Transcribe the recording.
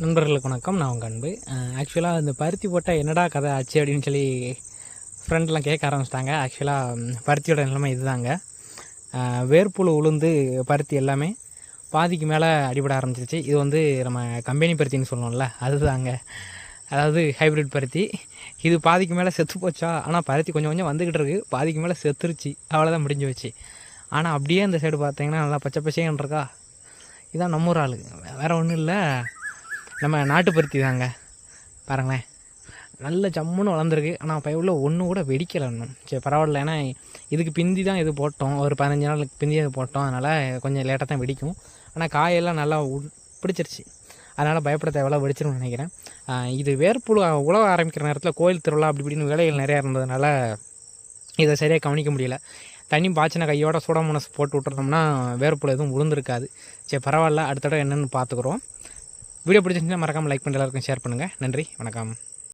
நண்பர்களுக்கு வணக்கம். நான் உங்கள் அன்பு. ஆக்சுவலாக இந்த பருத்தி போட்டால் என்னடா கதை ஆச்சு அப்படின்னு சொல்லி ஃப்ரெண்ட்லாம் கேட்க ஆரம்பிச்சிட்டாங்க. ஆக்சுவலாக பருத்தியோட நிலைமை இதுதாங்க. வேர்ப்புழு உளுந்து பருத்தி எல்லாமே பாதிக்கு மேலே அடிபட ஆரம்பிச்சிருச்சு. இது வந்து நம்ம கம்பெனி பருத்தின்னு சொல்லுவோம்ல அதுதாங்க. அதாவது ஹைப்ரிட் பருத்தி. இது பாதிக்கு மேலே செத்து போச்சா? ஆனால் பருத்தி கொஞ்சம் கொஞ்சம் வந்துக்கிட்டு இருக்குது பாதிக்கு மேலே செத்துருச்சு. அவ்வளோதான் முடிஞ்சு வச்சு ஆனால் அப்படியே இந்த சைடு பார்த்தீங்கன்னா நல்லா பச்சை பச்சைன்னு இருக்கா? இதான் நம்ம ஒரு ஆளு. வேறு ஒன்றும் இல்லை. நம்ம நாட்டு பருத்தி தாங்க. பாருங்களேன். நல்ல ஜம்முன்னு வளர்ந்துருக்கு. ஆனால் பயவுள்ள ஒன்று கூட வெடிக்கலை இன்னும். சரி பரவாயில்ல. ஏன்னா இதுக்கு பிந்தி தான் இது போட்டோம். ஒரு பதினஞ்சு நாளுக்கு பிந்தி அது போட்டோம். அதனால் கொஞ்சம் லேட்டாக தான் வெடிக்கும். ஆனால் காயெல்லாம் நல்லா உ- பிடிச்சிருச்சு. அதனால் பயப்பட தேவையில்ல. வெடிச்சிருன்னு நினைக்கிறேன். இது வேர்ப்புழு உழவ ஆரம்பிக்கிற நேரத்தில் கோயில் திருவிழா அப்படி இப்படின்னு வேலைகள் நிறையா இருந்ததுனால இதை சரியாக கவனிக்க முடியல. தண்ணி பாய்ச்சின கையோட சூடாமனஸ் போட்டு விட்டுறோம்னா வேர்ப்புழு எதுவும் விழுந்திருக்காது சரி பரவாயில்ல. அடுத்த தடவை என்னென்னு பார்த்துக்குறோம். வீடியோ பிடிச்சிருந்துச்சுன்னா மறக்காமல் லைக் பண்ணி எல்லாருக்கும் ஷேர் பண்ணுங்கள் நன்றி வணக்கம்.